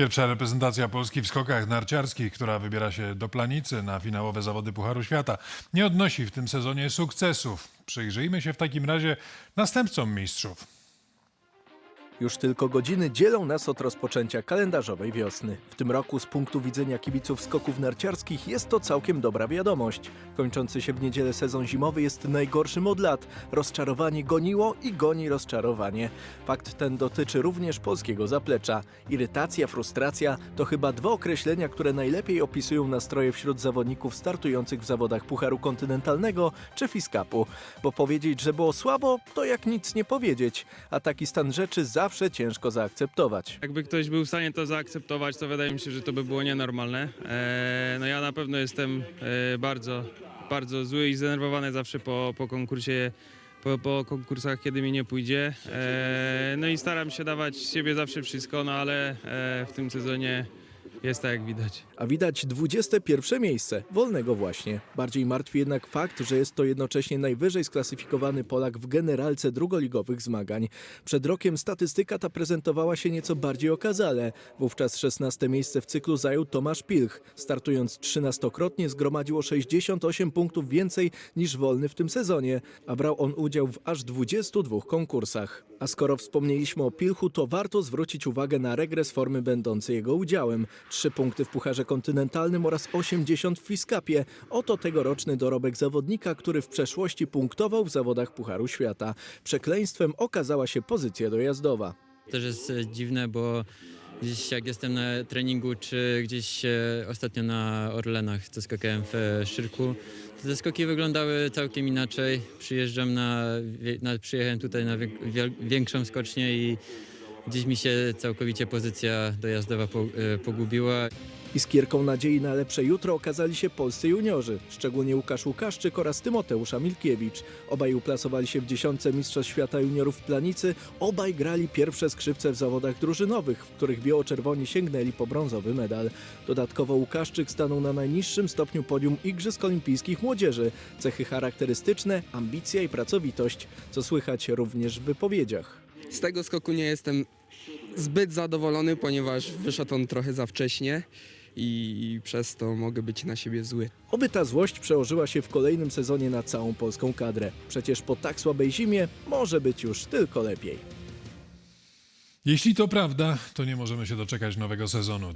Pierwsza reprezentacja Polski w skokach narciarskich, która wybiera się do Planicy na finałowe zawody Pucharu Świata, nie odnosi w tym sezonie sukcesów. Przyjrzyjmy się w takim razie następcom mistrzów. Już tylko godziny dzielą nas od rozpoczęcia kalendarzowej wiosny. W tym roku z punktu widzenia kibiców skoków narciarskich jest to całkiem dobra wiadomość. Kończący się w niedzielę sezon zimowy jest najgorszym od lat. Rozczarowanie goniło i goni rozczarowanie. Fakt ten dotyczy również polskiego zaplecza. Irytacja, frustracja to chyba dwa określenia, które najlepiej opisują nastroje wśród zawodników startujących w zawodach Pucharu Kontynentalnego czy Fiskapu. Bo powiedzieć, że było słabo, to jak nic nie powiedzieć. A taki stan rzeczy zawsze ciężko zaakceptować. Jakby ktoś był w stanie to zaakceptować, to wydaje mi się, że to by było nienormalne. Eee, no ja na pewno jestem e, bardzo, bardzo zły i zdenerwowany zawsze po, po konkursie, po, po konkursach, kiedy mi nie pójdzie. Eee, no i staram się dawać siebie zawsze wszystko, no ale e, w tym sezonie jest tak jak widać. A widać 21 miejsce, wolnego właśnie. Bardziej martwi jednak fakt, że jest to jednocześnie najwyżej sklasyfikowany Polak w generalce drugoligowych zmagań. Przed rokiem statystyka ta prezentowała się nieco bardziej okazale. Wówczas 16 miejsce w cyklu zajął Tomasz Pilch. Startując 13-krotnie zgromadził o 68 punktów więcej niż wolny w tym sezonie, a brał on udział w aż 22 konkursach. A skoro wspomnieliśmy o Pilchu, to warto zwrócić uwagę na regres formy będący jego udziałem. Trzy punkty w Pucharze Kontynentalnym oraz 80 w Fiskapie. Oto tegoroczny dorobek zawodnika, który w przeszłości punktował w zawodach Pucharu Świata. Przekleństwem okazała się pozycja dojazdowa. Też jest e, dziwne, bo gdzieś jak jestem na treningu, czy gdzieś e, ostatnio na Orlenach, co skakałem w e, Szyrku, to te skoki wyglądały całkiem inaczej. Przyjeżdżam na, na przyjechałem tutaj na większą skocznię i gdzieś mi się całkowicie pozycja dojazdowa e, pogubiła. Iskierką nadziei na lepsze jutro okazali się polscy juniorzy, szczególnie Łukasz Łukaszczyk oraz Tymoteusza Milkiewicz. Obaj uplasowali się w dziesiątce Mistrzostw Świata Juniorów w Planicy, obaj grali pierwsze skrzypce w zawodach drużynowych, w których biało-czerwoni sięgnęli po brązowy medal. Dodatkowo Łukaszczyk stanął na najniższym stopniu podium Igrzysk Olimpijskich Młodzieży. Cechy charakterystyczne, ambicja i pracowitość, co słychać również w wypowiedziach. Z tego skoku nie jestem zbyt zadowolony, ponieważ wyszedł on trochę za wcześnie i przez to mogę być na siebie zły. Oby ta złość przełożyła się w kolejnym sezonie na całą polską kadrę. Przecież po tak słabej zimie może być już tylko lepiej. Jeśli to prawda, to nie możemy się doczekać nowego sezonu.